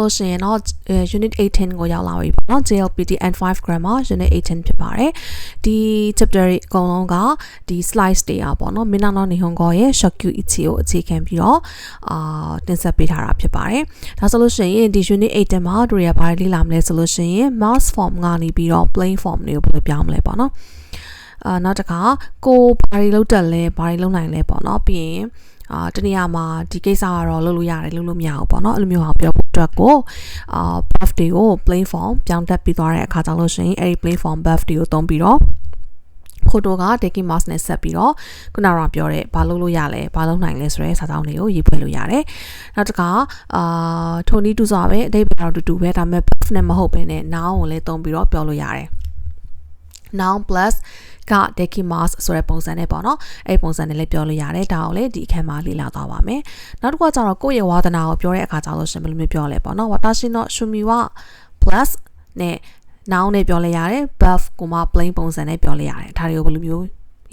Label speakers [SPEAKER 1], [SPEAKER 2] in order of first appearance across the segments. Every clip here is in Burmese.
[SPEAKER 1] လို့ရှိရင်တော့ unit 18ကိုရောက်လာပြီပေါ့နော် JLPT and 5 grammar unit 18ဖြစ်ပါတယ်ဒီ chapter တွေအကုန်လုံးကဒီ slides တွေอ่ะပေါ့နော်မင်းနာနော်နေဟွန်ကောရဲ့ shokyu ichi ကိုအခြေခံပြီးတော့အာတင်ဆက်ပေးထားတာဖြစ်ပါတယ်ဒါဆိုလို့ရှိရင်ဒီ unit 18မှာတို့ရဘာတွေလေ့လာမလဲဆိုလို့ရှိရင် mass form ကနေပြီးတော့ plain form တွေကိုဘယ်လိုပြောင်းမလဲပေါ့နော်အာနောက်တစ်ခါကိုဘာတွေလုပ်တက်လဲဘာတွေလုပ်နိုင်လဲပေါ့နော်ပြီးရင်အာတနည်းအားမှာဒီကိစ္စကတော့လုပ်လို့ရတယ်လုပ်လို့မရဘူးပေါ့နော်အဲ့လိုမျိုးဟာပြောဖို့ အတွက်ကိုအာ buff တွေကို play form ပြောင်းတက်ပြီးသွားတဲ့အခါကျလို့ရှိရင်အဲ့ဒီ play form buff တွေကိုသုံးပြီးတော့ခိုတိုက taking mask နဲ့ဆက်ပြီးတော့ခုနကပြောတဲ့ဘာလုပ်လို့ရလဲဘာလုပ်နိုင်လဲဆိုတဲ့စာကြောင်းတွေကိုရေးဖွဲ့လို့ရတယ်။နောက်တစ်ခါအာထိုနီးတူစွာပဲအတိတ်ကတော့တူတူပဲဒါပေမဲ့ buff နဲ့မဟုတ်ဘဲနဲ့ noun ကိုလည်းသုံးပြီးတော့ပြောလို့ရတယ်။ noun plus က dekimas ဆိုတဲ့ပုံစံနဲ့ပေါ့နော်အဲ့ပုံစံနဲ့လည်းပြောလို့ရတယ်ဒါကိုလည်းဒီအခန်းမှာလေ့လာသွားပါမယ်နောက်တစ်ခုကကျတော့ကိုယ့်ရဲ့ဝါသနာကိုပြောတဲ့အခါကျတော့ရှင်ဘယ်လိုမျိုးပြောလဲပေါ့နော် watashi no shumi wa plus နဲ့ noun နဲ့ပြောလဲရတယ် buff ကိုမှ plain ပုံစံနဲ့ပြောလဲရတယ်ဒါတွေကိုဘယ်လိုမျိုး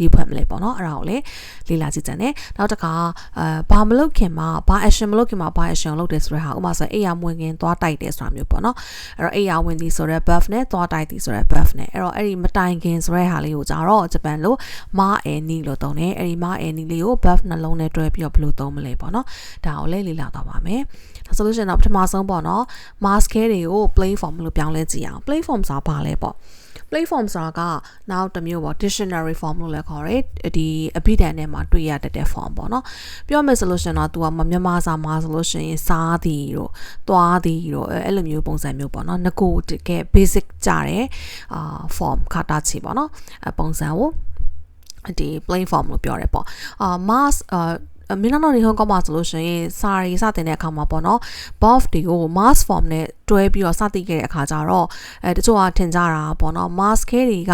[SPEAKER 1] ရေးဖွဲ့မလဲပေါ့နော်အဲ့ဒါကိုလည်းလေ့လာကြည့်ကြတယ်နောက်တစ်ခါအဲဘာမလုပ်ခင်မှာဘာ action မလုပ်ခင်မှာဘာ action လုပ်တယ်ဆိုတဲ့ဟာဥပမာဆိုအိယာမဝင်ခင်သွားတိုက်တယ်ဆိုတာမျိုးပေါ့နော်အဲ့တော့အိယာဝင်သည်ဆိုတဲ့ buff နဲ့သွားတိုက်သည်ဆိုတဲ့ buff နဲ့အဲ့တော့အဲ့ဒီမတိုင်ခင်ဆိုတဲ့ဟာလေးကိုကြတော့ဂျပန်လိုမာအဲနီလို့သုံးတယ်အဲ့ဒီမာအဲနီလေးကို buff နှလုံးနဲ့တွဲပြီးတော့ဘယ်လိုသုံးမလဲပေါ့နော်ဒါကိုလည်းလေ့လာသွားပါမယ်ဒါဆိုလို့ရှိရင်တော့ပထမဆုံးပေါ့နော် mask တွေကို play form လို့ပြောင်းလဲကြည့်အောင် play form ဆိုတာဘာလဲပေါ့ platform ဆိုတာကနောက်တစ်မျိုးပေါ့ dictionary form လို့လည်းခေါ်တယ်ဒီအဘိဓာန်ထဲမှာတွေ့ရတတ်တဲ့ form ပေါ့နော်ပြောမယ်ဆိုလို့ရှင်တော့ तू ကမြန်မာစာမှာဆိုလို့ရှင်စားသည်တို့သွားသည်တို့အဲ့လိုမျိုးပုံစံမျိုးပေါ့နော်ငကိုတကယ် basic ကြတဲ့အာ form ခါတာချီပေါ့နော်အပုံစံကိုဒီ plain form လို့ပြောရဲပေါ့အာ mass အာမင်းတို့နေဟောင်းကောမှာဆိုလို့ရှိရင်စာရီစတင်တဲ့အခါမှာပေါ့နော် buff တွေကို mass form နဲ့ တွဲပြီးတော့စတင်ခဲ့တဲ့အခါကျတော့အဲတချို့ကထင်ကြတာပေါ့နော် mask ခဲတွေက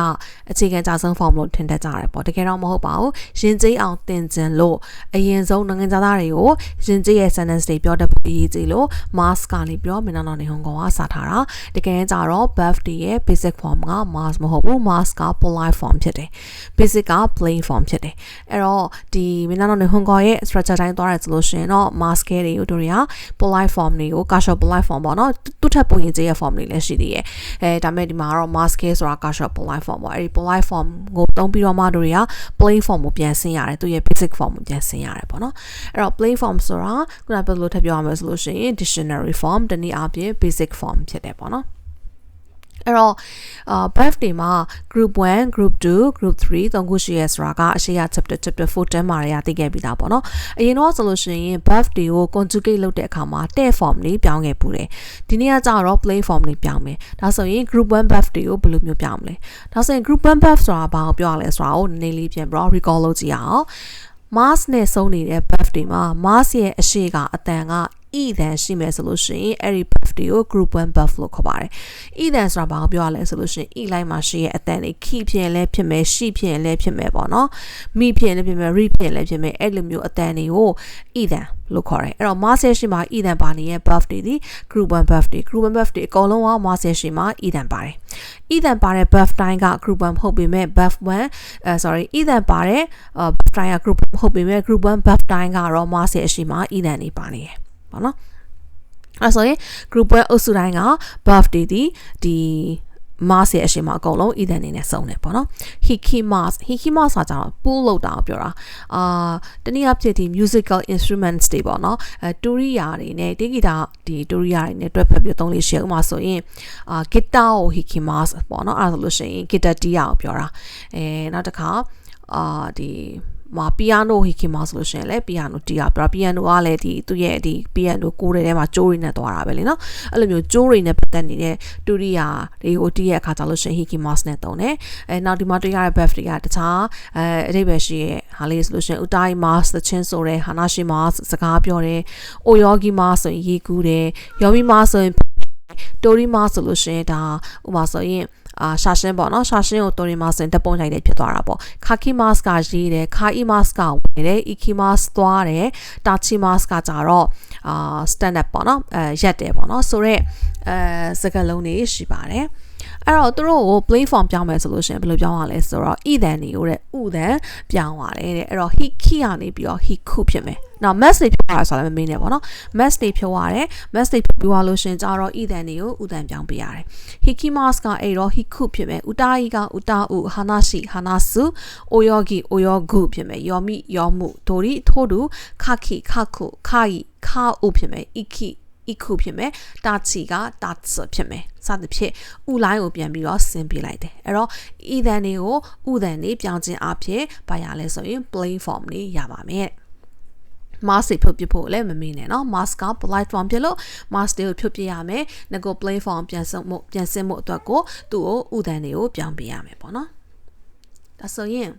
[SPEAKER 1] အခြေခံကြဆုံး form လို့ထင်တတ်ကြတယ်ပေါ့တကယ်တော့မဟုတ်ပါဘူးရင်ကျေးအောင်တင်ကျင်လို့အရင်ဆုံးနိုင်ငံသားတွေကိုရင်ကျေးရဲ့ sentence တွေပြောတတ်ဖို့အရေးကြီးလို့ mask ကနေပြီးတော့မင်းတို့နေဟောင်းကောကစထားတာတကယ်ကြတော့ buff တွေရဲ့ basic form က mask မဟုတ်ဘူး mask က polite form ဖြစ်တယ် basic က plain form ဖြစ်တယ်အဲ့တော့ဒီမင်းတို့နေဟောင်းကောရဲ့ structure တိုင်းသွားရဆိုလို့ရှိရင်တော့ mask တွေကိုတို့တွေက polite form တွေကို casual polite form ပေါ့နော်သူ့ထက်ပိုရင်ကျေးရဲ့ form တွေလည်းရှိသေးတယ်အဲဒါမဲ့ဒီမှာကတော့ mask ဆိုတာ casual polite form ပေါ့အဲ့ဒီ polite form ကိုတုံးပြီးတော့မှတို့တွေက plain form ကိုပြန်ဆင်းရတယ်သူရဲ့ basic form ကိုပြန်ဆင်းရတယ်ပေါ့နော်အဲ့တော့ plain form ဆိုတာခုနကပြောလို့ထပ်ပြောရမယ်ဆိုလို့ရှိရင် dictionary form တနည်းအားဖြင့် basic form ဖြစ်တယ်ပေါ့နော် အဲ့တော့အာ buff တွေမှာ group 1 group 2 group 3သုံးခုရှိရဲဆိုတာကအရှိရ chapter chapter 14မှာရသိခဲ့ပြီးသားပေါ့နော်အရင်တော့ဆိုလို့ရှိရင် buff တွေကို conjugate လုပ်တဲ့အခါမှာတဲ့ form လေးပြောင်းခဲ့ပူတယ်ဒီနေ့ကကြတော့ play form လေးပြောင်းမယ်ဒါဆိုရင် group 1 buff တွေကိုဘယ်လိုမျိုးပြောင်းမလဲဒါဆိုရင် group 1 buff ဆိုတာဘာကိုပြောရလဲဆိုတာကိုနည်းနည်းလေးပြန်ပြီးတော့ recall လုပ်ကြည့်အောင် mass နဲ့ဆုံးနေတဲ့ buff တွေမှာ mass ရဲ့အရှိကအတန်က e တန်ရှိမယ်ဆိုလို့ရှိရင်အဲ့ဒီ buff တွေကို group 1 buff လို့ခေါ်ပါတယ် e တန်ဆိုတာဘာကိုပြောရလဲဆိုလို့ရှိရင် e line မှာရှိရဲ့အတန်တွေ key ဖြစ်ရင်လည်းဖြစ်မယ် she ဖြစ်ရင်လည်းဖြစ်မယ်ပေါ့နော် me ဖြစ်ရင်လည်းဖြစ်မယ် re ဖြစ်ရင်လည်းဖြစ်မယ်အဲ့လိုမျိုးအတန်တွေကို e တန်လို့ခေါ်တယ်အဲ့တော့ mass ရှိမှာ e တန်ပါနေရဲ့ buff တွေဒီ group 1 buff တွေ group 1 buff တွေအကုန်လုံးက mass ရှိမှာ e တန်ပါတယ် e တန်ပါတဲ့ buff တိုင်းက group 1မဟုတ်ပေမဲ့ buff 1အဲ sorry e တန်ပါတဲ့ buff တိုင်းက group 1မဟုတ်ပေမဲ့ group 1 buff တိုင်းကတော့ mass ရှိမှာ e တန်နေပါနေတယ် ပေါ့နော်အဲဆိုရင် group 1အုပ်စုတိုင်းက buff တွေဒီဒီ mass ရဲ့အရှင်မအကုန်လုံး ether အနေနဲ့စုံတယ်ပေါ့နော် hiki mass hiki mass ဆိုတာကျတော့ pull လောက်တာပြောတာအာတနည်းအားဖြင့်ဒီ musical instruments တွေပေါ့နော်အဲတူရီယာတွေနဲ့တေးဂီတာဒီတူရီယာတွေနဲ့တွဲဖက်ပြီးသုံးလို့ရှိရဥမာဆိုရင်အာ guitar ကို hiki mass ပေါ့နော်အဲဒါဆိုလို့ရှိရင် guitar တီးရအောင်ပြောတာအဲနောက်တစ်ခါအာဒီ မှာပီယာနိုဟီကီမာဆိုလို့ရှိရင်လည်းပီယာနိုတီးတာပြပီယာနိုကလည်းဒီသူ့ရဲ့ဒီပီယာနိုကိုယ်ထဲမှာကျိုးတွေနဲ့သွားတာပဲလေနော်အဲ့လိုမျိုးကျိုးတွေနဲ့ပတ်သက်နေတဲ့တူရီယာတွေကိုတီးရဲ့အခါကျလို့ရှိရင်ဟီကီမာစ်နဲ့တုံးတယ်အဲနောက်ဒီမှာတွေ့ရတဲ့ buff တွေကတခြားအဲအဓိပ္ပာယ်ရှိရဲ့ဟာလေးဆိုလို့ရှိရင်ဥတိုင်မတ်သချင်းဆိုတဲ့ဟာနာရှိမတ်စကားပြောတယ်အိုယောဂီမတ်ဆိုရင်ရေကူးတယ်ယောမီမတ်ဆိုရင်တိုရီမတ်ဆိုလို့ရှိရင်ဒါဥပမာဆိုရင် အာရှာရှင်းပေါ့နော်ရှာရှင်းကိုတိုရီမာစင်တက်ပုံလိုက်တဲ့ဖြစ်သွားတာပေါ့ခါကီမတ်ကရေးတယ်ခါအီမတ်ကဝယ်တယ်အီကီမတ်သွားတယ်တာချီမတ်ကကြတော့အာ stand up ပေါ့နော်အဲရက်တယ်ပေါ့နော်ဆိုတော့ အဲစကားလုံးတွေရှိပါတယ်အဲ့တော့သူတို့ကို play form ပြောင်းမယ်ဆိုလို့ရှိရင်ဘယ်လိုပြောင်းရလဲဆိုတော့ e တန်တွေကိုတဲ့ဥတန်ပြောင်းရတယ်တဲ့အဲ့တော့ he he ကနေပြီးတော့ he ခုဖြစ်မယ်နော် mass တွေဖြုတ်ရဆိုတာလည်းမမေးနဲ့ပေါ့နော် mass တွေဖြုတ်ရတယ် mass တွေဖြုတ်ပြီးသွားလို့ရှင်ကြတော့ e တန်တွေကိုဥတန်ပြောင်းပေးရတယ် hikimas ကအဲ့တော့ hiku ဖြစ်မယ်ဥတာဤကဥတာဥ hanashi hanasu oyogi oyogu ဖြစ်မယ်ယောမိယောမှုဒိုရီထိုးတူခခိခခုခာဤခါဥဖြစ်မယ် iki อีခုဖြစ်မယ်တာချီကတာချဖြစ်မယ်စသဖြင့်ဥလိုင်းကိုပြန်ပြီးတော့ဆင်းပြလိုက်တယ်အဲ့တော့ဤတန်တွေကိုဥတန်တွေပြောင်းခြင်းအဖြစ်ဘာရလဲဆိုရင် plain form တွေရပါမယ် mask ဖြုတ်ပြဖို့လည်းမမေ့နဲ့เนาะ mask က polite form ဖြစ်လို့ mask တွေကိုဖြုတ်ပြရမယ်ငကို plain form ပြန်စမှုပြန်စမှုအတွက်ကိုသူ့ကိုဥဒန်တွေကိုပြောင်းပေးရမယ်ပေါ့နော်ဒါဆိုရင်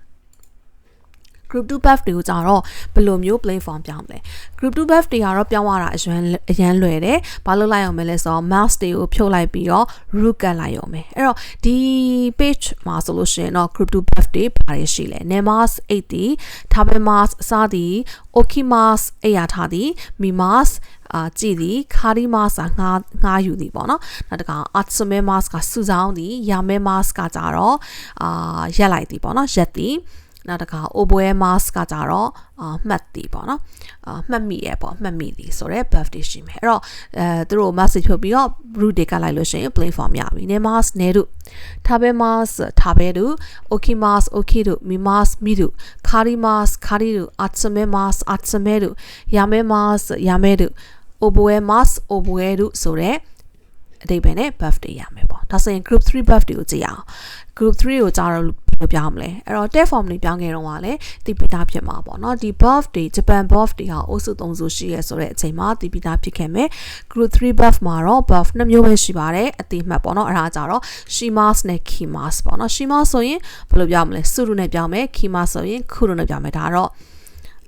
[SPEAKER 1] group 2 buff တွေကိုကြတော့ဘယ်လိုမျိုး play form ပြောင်းမလဲ group 2 buff တွေကတော့ပြောင်းရတာအရန်အရန်လွယ်တယ်ဘာလို့လိုက်အောင်မလဲဆိုတော့ mouse တွေကိုဖြုတ်လိုက်ပြီးတော့ root ကတ်လိုက်အောင်မယ်အဲ့တော့ဒီ page မှာဆိုလို့ရှိရင်တော့ group 2 buff တွေဘာတွေရှိလဲ nemas 8တီ tabemas အစားတီ okimas အဲ့ရထားတီ mimas အာကြည်သည်ခါရီမတ်စ်ကငါငါယူသည်ပေါ့နော်နောက်တကအာတ်ဆမဲမတ်စ်ကစူဆောင်းသည်ယာမဲမတ်စ်ကကြတော့အာရက်လိုက်သည်ပေါ့နော်ရက်သည် နောက်တစ်ခါ oboe mask ကကြတော့အာမှတ်တည်ပေါ့နော်အာမှတ်မိရပေါ့မှတ်မိသည်ဆိုတော့ birthday ရှိမယ်အဲ့တော့အဲသူတို့ mask ဖြုတ်ပြီးတော့ root တွေကလိုက်လို့ရှိရင် play form ရပြီ ne mask နေတို့ထားပဲ mask ထားပဲတို့ okay mask okay တို့ mi mask mi တို့ kari mask kari တို့ atsame mask atsame တို့ yame mask yame တို့ oboe mask oboe တို့ဆိုတော့အတိတ်ပဲနဲ့ birthday ရမယ်ပေါ့ဒါဆိုရင် group 3 birthday ကိုကြည့်အောင် group 3ကိုကြာတော့ လို့ပြောင်းမလဲအဲ့တော့ tab form တွေပြောင်းခဲ့တော့ကလည်းတိပိတာဖြစ်မှာပေါ့နော်ဒီ buff တွေ Japan buff တွေဟာအုပ်စု3စုရှိရဲဆိုတဲ့အချိန်မှာတိပိတာဖြစ်ခဲ့မယ် group 3 buff မှာတော့ buff နှစ်မျိုးပဲရှိပါတယ်အတိမှတ်ပေါ့နော်အဲ့ဒါကြတော့ shimas နဲ့ kimas ပေါ့နော် shimas ဆိုရင်ဘယ်လိုပြောင်းမလဲ suru နဲ့ပြောင်းမယ် kimas ဆိုရင် kuru နဲ့ပြောင်းမယ်ဒါတော့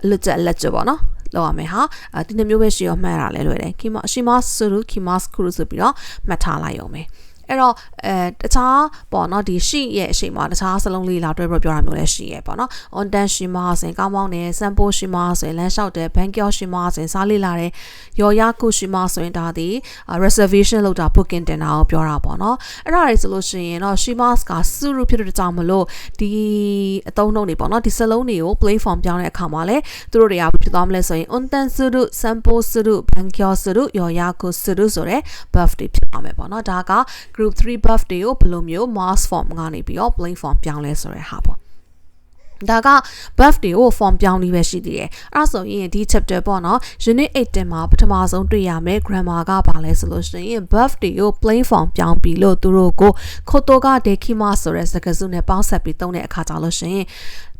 [SPEAKER 1] လက်ချက်လက်ချက်ပေါ့နော်လောက်ရမယ်ဟာဒီနှစ်မျိုးပဲရှိရောမှတ်ရတာလဲလွယ်တယ် kima shimas suru kimas kuru ဆိုပြီးတော့မှတ်ထားလိုက်ရုံပဲ အဲ့တော့အဲတခြားပေါ့နော်ဒီရှိရဲ့အရှိန်မှာတခြားစလုံးလေးလာတွဲပြီးပြောတာမျိုးလည်းရှိရဲ့ပေါ့နော် on dan ရှိမှာဆိုရင်ကောင်းကောင်းနေ sample ရှိမှာဆိုရင်လမ်းလျှောက်တယ် bank ကျော်ရှိမှာဆိုရင်စားလေးလာတယ်ရော်ရခုရှိမှာဆိုရင်ဒါဒီ reservation လုပ်တာ booking တင်တာကိုပြောတာပေါ့နော်အဲ့ဒါတွေဆိုလို့ရှိရင်တော့ရှိမှာကစူရူဖြစ်တဲ့ကြောင့်မလို့ဒီအသုံးနှုန်းတွေပေါ့နော်ဒီစလုံးတွေကို play form ပြောင်းတဲ့အခါမှာလည်းသူတို့တွေကဖြစ်သွားမလဲဆိုရင် on dan စူရူ sample စူရူ bank ကျော်စူရူရော်ရခုစူရူဆိုတဲ့ buff တွေဖြစ်သွားမယ်ပေါ့နော်ဒါက group 3 buff တွေကိုဘယ်လိုမျိုး mass form ကနေပြီးတော့ plain form ပြောင်းလဲဆိုတဲ့ဟာပေါ့ဒါက buff တွေကို form ပြောင်းပြီးပဲရှိသေးတယ်။အဲ့ဒါဆိုရင်ဒီ chapter ပေါ့နော် unit 8တင်မှာပထမဆုံးတွေ့ရမယ် grammar ကဘာလဲဆိုလို့ရှိရင် buff တွေကို plain form ပြောင်းပြီးလို့သူတို့ကိုခိုတိုက dekima ဆိုတဲ့စကားစုနဲ့ပေါင်းဆက်ပြီးသုံးတဲ့အခါကြလို့ရှိရင်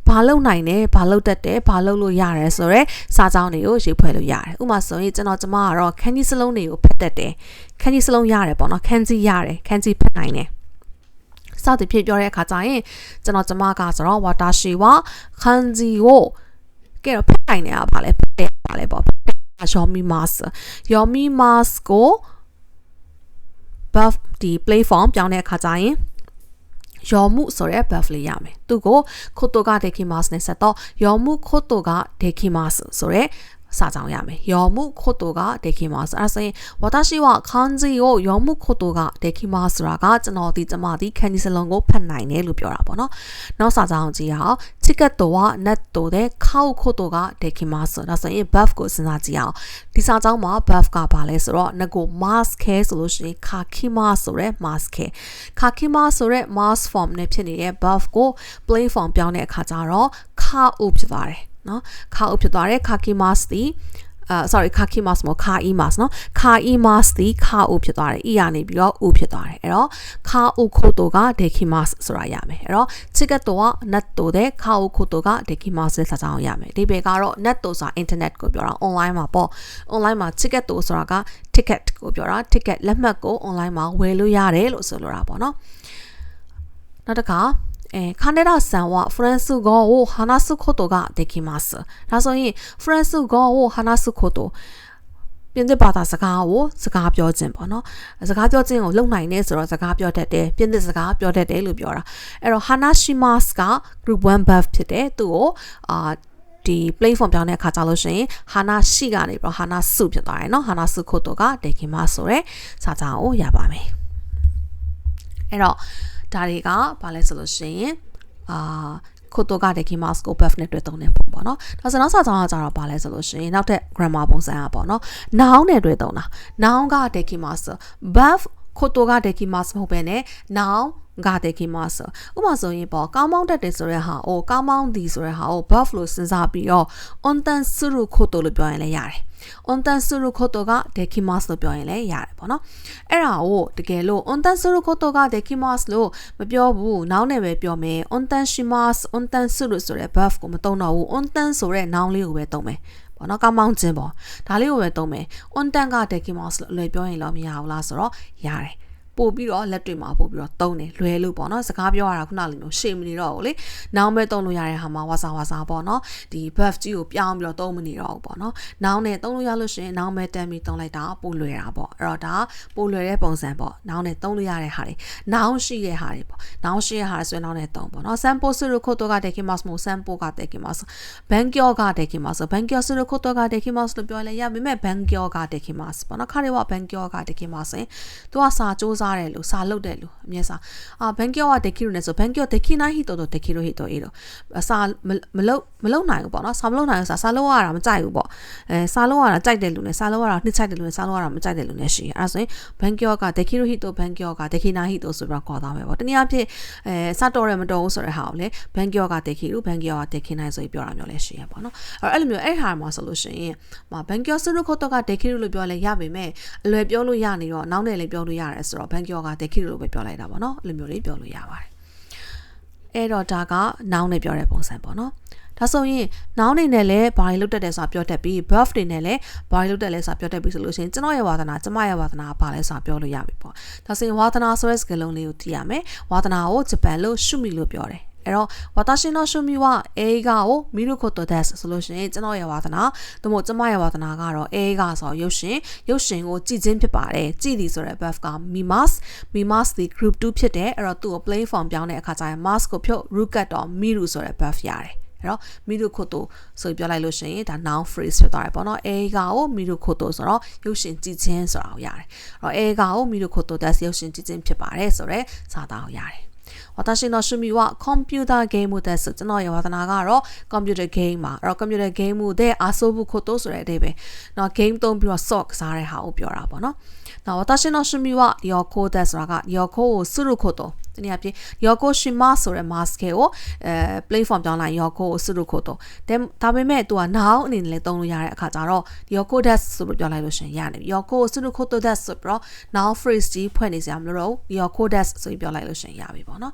[SPEAKER 1] ဘာလုပ်နိုင်တယ်ဘာလုပ်တတ်တယ်ဘာလုပ်လို့ရတယ်ဆိုတော့စာကြောင်းတွေကိုရေးဖွဲ့လို့ရတယ်ဥပမာဆိုရင်ကျွန်တော်ကျမကတော့ခန်းကြီးစလုံးတွေကိုဖတ်တတ်တယ်ခန်းကြီးစလုံးရတယ်ပေါ့နော်ခန်းကြီးရတယ်ခန်းကြီးဖတ်နိုင်တယ်စသဖြင့်ပြောတဲ့အခါကျရင်ကျွန်တော်ကျမကဆိုတော့ဝါတာရှိဝခန်းကြီးကိုကဲတော့ဖတ်နိုင်တယ်ကဘာလဲဖတ်တယ်ဘာလဲပေါ့ယောမီမတ်စ်ယောမီမတ်စ်ကို buff ဒီ play form ပြောင်းတဲ့အခါကျရင် ယောမှုဆိုတဲ့ buff လေးရမယ်သူကိုခိုတိုကဒေခိမတ်နဲ့ဆက်တော့ယောမှုခိုတိုကဒေခိမတ်ဆိုတဲ့ စာကြောင်းရမယ်။ယောမှုခိုတိုကဒေခိမဆိုအဲဒါဆိုရင်ဝါတာရှိဝခန်းကြီးကိုယောမှုခိုတိုကဒေခိမဆိုတာကကျွန်တော်ဒီကျမဒီခန်းကြီးစလုံးကိုဖတ်နိုင်တယ်လို့ပြောတာပေါ့နော်။နောက်စာကြောင်းကြည့်ရအောင်။ချစ်ကတ်တိုကနတ်တိုတဲ့ခေါခိုတိုကဒေခိမဆိုဒါဆိုရင် buff ကိုစဉ်းစားကြည့်အောင်။ဒီစာကြောင်းမှာ buff ကဘာလဲဆိုတော့ငကို mask ခဲဆိုလို့ရှိရင်ခါခိမဆိုတဲ့ mask ခဲခါခိမဆိုတဲ့ mask form နဲ့ဖြစ်နေတဲ့ buff ကို plain form ပြောင်းတဲ့အခါကျတော့ခါ u ဖြစ်သွားတယ်။ နော်ခါအုပ်ဖြစ်သွားတယ်ခါကီမတ်စ်သည်အာ sorry ခါကီမတ်စ်မဟုတ်ခါအီမတ်စ်နော်ခါအီမတ်စ်သည်ခါအိုဖြစ်သွားတယ်အီရနေပြီးတော့အိုဖြစ်သွားတယ်အဲ့တော့ခါအိုခိုတိုကဒေကီမတ်စ်ဆိုတာရမယ်အဲ့တော့ချစ်ကတိုကနတ်တိုတဲ့ခါအိုခိုတိုကဒေကီမတ်စ်စာချောင်းရမယ်ဒီပေကတော့နတ်တိုဆိုတာ internet ကိုပြောတာ online မှာပေါ့ online မှာချစ်ကတိုဆိုတာက ticket ကိုပြောတာ ticket လက်မှတ်ကို online မှာဝယ်လို့ရတယ်လို့ဆိုလိုတာပေါ့နော်နောက်တစ်ခါ えー、彼らさんはフランス語を話すことができます。ဒါဆိုရင်フランス語を話すことပြင်သစ်ဘာသာစကားကိုစကားပြောခြင်းပေါ့နော်စကားပြောခြင်းကိုလုံနိုင်နေဆိုတော့စကားပြောတတ်တယ်ပြင်သစ်စကားပြောတတ်တယ်လို့ပြောတာအဲ့တော့ Hanashimas က group 1 buff ဖြစ်တယ်သူ့ကိုအာဒီ platform ပြောင်းတဲ့အခါကျလို့ရှိရင် hana ရှိကနေပြီးတော့ hana စုဖြစ်သွားတယ်เนาะ hana စုခိုတော့က dekima ဆိုရဲစာကြောင်းကိုရပါမယ် အဲ့တော့ ဒါတွေကဘာလဲဆိုလို့ရှိရင်အာခိုတိုကဒကိမတ်ကို buff နဲ့တွေ့သုံးတဲ့ပုံပေါ့နော်ဒါဆိုနောက်စာကြောင်းကကြတော့ပါလဲဆိုလို့ရှိရင်နောက်ထပ် grammar ပုံစံอ่ะပေါ့နော် noun နဲ့တွေ့သုံးတာ noun ကဒကိမတ် buff ခိုတိုကဒကိမတ်မဟုတ်ပဲね noun ဂါတေကီမဆဥပမာဆိုရင်ပေါ့ကောင်းမောင်းတက်တယ်ဆိုတဲ့ဟာအိုကောင်းမောင်းဒီဆိုတဲ့ဟာကို buff လို့စဉ်းစားပြီးတော့ on tan suru koto လို့ပြောရင်လည်းရတယ် on tan suru koto က dekimas လို့ပြောရင်လည်းရတယ်ပေါ့နော်အဲ့ဒါကိုတကယ်လို့ on tan suru koto က dekimas လို့မပြောဘူးနောင်းနဲ့ပဲပြောမယ် on tan shimas on tan suru ဆိုတဲ့ buff ကိုမသုံးတော့ဘူး on tan ဆိုတဲ့ noun လေးကိုပဲသုံးမယ်ပေါ့နော်ကောင်းမောင်းခြင်းပေါ့ဒါလေးကိုပဲသုံးမယ် on tan က dekimas လို့အလွယ်ပြောရင်တော့မရဘူးလားဆိုတော့ရတယ် ပို့ပြီးတော့လက်တွေမှာပို့ပြီးတော့တုံးတယ်လွယ်လို့ပေါ့နော်စကားပြောရတာခုနလိုမျိုးရှေ့မနေတော့ဘူးလေနောင်ပဲတုံးလို့ရတဲ့ဟာမှာဝါစာဝါစာပေါ့နော်ဒီ buff ကြီးကိုပြောင်းပြီးတော့တုံးမနေတော့ဘူးပေါ့နော်နောင်နဲ့တုံးလို့ရလို့ရှိရင်နောင်ပဲတန်းပြီးတုံးလိုက်တာပို့လွယ်တာပေါ့အဲ့တော့ဒါပို့လွယ်တဲ့ပုံစံပေါ့နောင်နဲ့တုံးလို့ရတဲ့ဟာတွေနောင်ရှိတဲ့ဟာတွေပေါ့နောင်ရှိတဲ့ဟာတွေဆိုရင်နောင်နဲ့တုံးပေါ့နော် sample စုကိုတော့ကတက်ကိမတ်မို့ sample ကတက်ကိမတ် bankyo ကတက်ကိမတ် bankyo စုကိုတော့ကတက်ကိမတ်လို့ပြောလဲရပါမယ် bankyo ကတက်ကိမတ်ပေါ့နော်ခါရီဝ bankyo ကတက်ကိမတ်ဆိုရင်သူကစာစူးစားတယ်လို့စာလုပ်တယ်လို့အမြဲစာအာဘန်ကျော်ကတခိရုနဲ့ဆိုဘန်ကျော်တခိနာဟီတိုတိုတခိရုဟီတိုအေတော့စာမလုပ်မလုပ်နိုင်ဘူးပေါ့နော်စာမလုပ်နိုင်ဘူးစာစာလုပ်ရတာမကြိုက်ဘူးပေါ့အဲစာလုပ်ရတာကြိုက်တယ်လူနဲ့စာလုပ်ရတာနှစ်ချိုက်တယ်လူနဲ့စာလုပ်ရတာမကြိုက်တယ်လူနဲ့ရှိအဲဒါဆိုရင်ဘန်ကျော်ကတခိရုဟီတိုဘန်ကျော်ကတခိနာဟီတိုဆိုပြီးတော့ခေါ်သားမယ်ပေါ့တနည်းအားဖြင့်အဲစတော်ရမတော်ဘူးဆိုတဲ့ဟာကိုလေဘန်ကျော်ကတခိရုဘန်ကျော်ကတခိနိုင်ဆိုပြီးပြောတာမျိုးလည်းရှိရပေါ့နော်အဲ့အဲ့လိုမျိုးအဲ့ဟာမှာဆိုလို့ရှိရင်မဘန်ကျော်စရုခိုတော့ကတခိရုလို့ပြောလဲရပါမယ်အလွယ်ပြောလို့ရနေတော့နောက်နဲ့လည်းပြောလို့ရတယ်ဆိုတော့ဘန်ကျော်ကတခိရုလို့ပဲပြောလိုက်တာပေါ့နော်အဲ့လိုမျိုးလေးပြောလို့ရပါတယ်အဲ့တော့ဒါက noun နဲ့ပြောတဲ့ပုံစံပေါ့နော်ဒါဆိုရင် noun နေနဲ့လည်းဘာတွေလုပ်တတ်တယ်ဆိုတာပြောတတ်ပြီး verb တွေနဲ့လည်းဘာတွေလုပ်တတ်လဲဆိုတာပြောတတ်ပြီးဆိုလို့ရှိရင်ကျွန်တော်ရဲ့ဝါသနာကျမရဲ့ဝါသနာဘာလဲဆိုတာပြောလို့ရပြီပေါ့ဒါဆိုရင်ဝါသနာဆိုတဲ့စကားလုံးလေးကိုသိရမယ်ဝါသနာကိုဂျပန်လို့ရှုမီလို့ပြောတယ် အဲ့တော့ဝါတာရှင်の趣味は映画を見ることですဆိုလို့ရှိရင်ကျွန်တော်ရဲ့ဝါသနာသို့မဟုတ်ကျမရဲ့ဝါသနာကတော့映画ဆိုရုပ်ရှင်ရုပ်ရှင်ကိုကြည့်ခြင်းဖြစ်ပါတယ်ကြည့်သည်ဆိုတဲ့ verb က mimas mimas ဒီ group 2ဖြစ်တယ်အဲ့တော့သူ့ကို play form ပြောင်းတဲ့အခါကျရင် mas ကိုဖြုတ် rukat တော့ miru ဆိုတဲ့ verb ရတယ်အဲ့တော့မီရုခိုတိုဆိုပြောလိုက်လို့ရှိရင်ဒါ noun phrase ဖြစ်သွားတယ်ပေါ့နော်အေဂါကိုမီရုခိုတိုဆိုတော့ရုပ်ရှင်ကြည့်ခြင်းဆိုတာကိုရတယ်အဲ့တော့အေဂါကိုမီရုခိုတို that's ရုပ်ရှင်ကြည့်ခြင်းဖြစ်ပါတယ်ဆိုတော့စာသားကိုရတယ် 私の趣味はコンピューターゲームです。ကျွန်တော်ရဲ့ဝါသနာကတော့ကွန်ပျူတာဂိမ်းပါ။အဲ့တော့ကွန်ပျူတာဂိမ်းမှုတဲ့အားဆိုးဖို့ခို့တော့ဆိုတဲ့အဓိပ္ပာယ်။နော်ဂိမ်းသုံးပြီးတော့ sock စားတဲ့ဟာကိုပြောတာပေါ့နော်။နောက်私の趣味は旅行ですဆိုတာက旅行ကိုすること။တနည်းအားဖြင့် Yoko Shima ဆိုတဲ့ mask ကိုအဲ platform ပြောင်းလိုက် Yoko ကိုစုလို့ခို့တော့ဒါပေမဲ့သူက now အနေနဲ့လည်းသုံးလို့ရတဲ့အခါကျတော့ Yoko desk ဆိုလို့ပြောလိုက်လို့ရှင်ရနေပြီ Yoko ကိုစုလို့ခို့တော့ desk ဆိုပြီးတော့ now phrase ကြီးဖွင့်နေစရာမလိုတော့ Yoko desk ဆိုပြီးပြောလိုက်လို့ရှင်ရပြီပေါ့နော်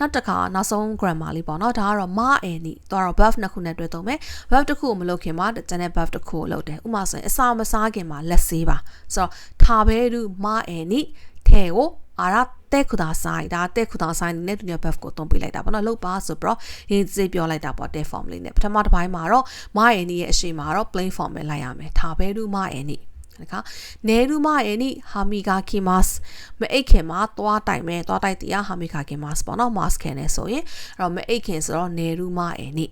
[SPEAKER 1] နောက်တစ်ခါနောက်ဆုံး grammar လေးပေါ့နော်ဒါကတော့ ma and တော့တော့ verb နှစ်ခုနဲ့တွဲသုံးမယ် verb တစ်ခုကိုမလုပ်ခင်မှာကျန်တဲ့ verb တစ်ခုကိုလုပ်တယ်ဥပမာဆိုရင်အစာမစားခင်မှာလက်ဆေးပါဆိုတော့ထားပဲလူ ma and ထဲကိုအာရတဲ့ခုဒါဆိုင်ဒါတဲ့ခုဒါဆိုင်နဲ့တူညီ buff ကိုသုံးပေးလိုက်တာပေါ့နော်လောက်ပါဆိုပြီးတော့ရင်းစိပြောလိုက်တာပေါ့တဲ့ form လေးနဲ့ပထမတစ်ပိုင်းမှာတော့မယနီရဲ့အရှိမှာတော့ plain form ပဲလိုက်ရမယ်ထားပဲလူမယ နီတခါနေရူမရဲ့နိဟာမီဂါကီမတ်မအိတ်ခင်မှာသွားတိုင်မယ်သွားတိုက်တရားဟာမီဂါကီမတ်ပေါ့နော်မတ်ခင်နဲ့ဆိုရင်အဲ့တော့မအိတ်ခင်ဆိုတော့နေရူမရဲ့နိ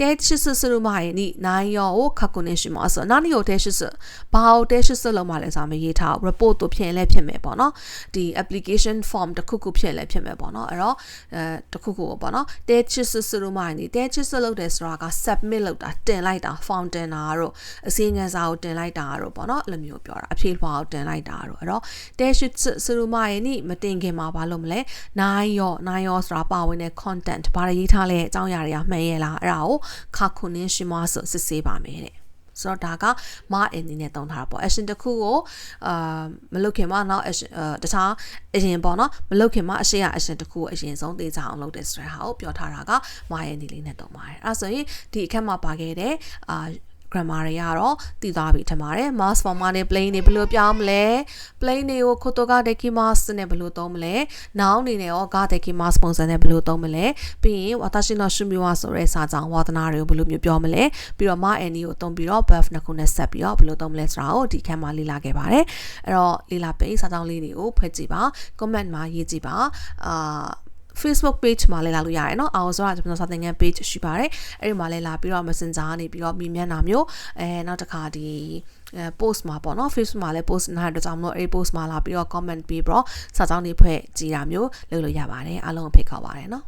[SPEAKER 1] တဲချစ်စစလို့မဟာရဲ့နိနိုင်ရောကိုခကုနေရှိမဆိုနာနီကိုတဲချစ်စဘာကိုတဲချစ်စလုံးမလဲစာမရေးထား report တို့ဖြစ်ရင်လည်းဖြစ်မယ်ပေါ့နော်ဒီ application form တစ်ခုခုဖြစ်ရင်လည်းဖြစ်မယ်ပေါ့နော်အဲ့တော့အဲတစ်ခုခုပေါ့နော်တဲချစ်စစလို့မဟာနိတဲချစ်စလုပ်တယ်ဆိုတာက submit လုပ်တာတင်လိုက်တာ form တင်တာတို့အစည်းအဝေးစာကိုတင်လိုက်တာတို့ပေါ့နော်အဲ့လိုမျိုးပြောတာအဖြေလွှာကိုတင်လိုက်တာတို့အဲ့တော့တဲချစ်စလို့မဟာရဲ့နိမတင်ခင်မှာဘာလို့မလဲနိုင်ရောနိုင်ရောဆိုတာပါဝင်တဲ့ content ဘာတွေရေးထားလဲအကြောင်းအရာတွေကမှန်ရဲ့လားအဲ့ဒါကိုခါခုနင်းရှိမဆိုစစ်ဆေးပါမယ်တဲ့ဆိုတော့ဒါကမအနေနဲ့တုံးထားတာပေါ့ action တစ်ခုကိုအာမလုပ်ခင်မှာနောက် action တခြားအရင်ပေါ့နော်မလုပ်ခင်မှာအရှိရ action တစ်ခုကိုအရင်ဆုံးသိကြအောင်လုပ်တယ်ဆိုတဲ့ဟာကိုပြောထားတာကမရဲ့အနေလေးနဲ့တုံးပါတယ်အဲဆိုရင်ဒီအခက်မှာပါခဲ့တဲ့အာ grammar တွေကတော့တည်သွားပြီထင်ပါတယ် mass form နဲ့ plain တွေဘယ်လိုပြောင်းမလဲ plain တွေကို koto ga dekimasu နဲ့ဘယ်လိုသုံးမလဲ noun အနေနဲ့ရော ga dekimasu ပုံစံနဲ့ဘယ်လိုသုံးမလဲပြီးရင် watashi no shumiwa ဆိုတဲ့စာကြောင်းဝါသနာတွေကိုဘယ်လိုမျိုးပြောမလဲပြီးတော့ ma any ကိုသုံးပြီးတော့ verb နှစ်ခုနဲ့ဆက်ပြီးတော့ဘယ်လိုသုံးမလဲဆိုတာကိုဒီခန်းမှာလေ့လာခဲ့ပါတယ်အဲ့တော့လေ့လာပေးစာကြောင်းလေးတွေကိုဖတ်ကြည့်ပါ comment မှာရေးကြည့်ပါအာ Facebook page မှာလည်းလာလို့ရတယ်เนาะအောင်ဆိုတာကျွန်တော်စာသင်ခန်း page ရှိပါတယ်အဲ့ဒီမှာလည်းလာပြီးတော့ Messenger ကနေပြီးတော့မိမျက်နှာမျိုးအဲနောက်တစ်ခါဒီအဲ post မှာပေါ့နော် Facebook မှာလည်း post နားတော့ကြောင့်မလို့အဲ့ post မှာလာပြီးတော့ comment ပေးပြီးတော့စာကြောင်းတွေဖွဲ့ကြည်တာမျိုးလုပ်လို့ရပါတယ်အားလုံးဖိတ်ခေါ်ပါတယ်เนาะ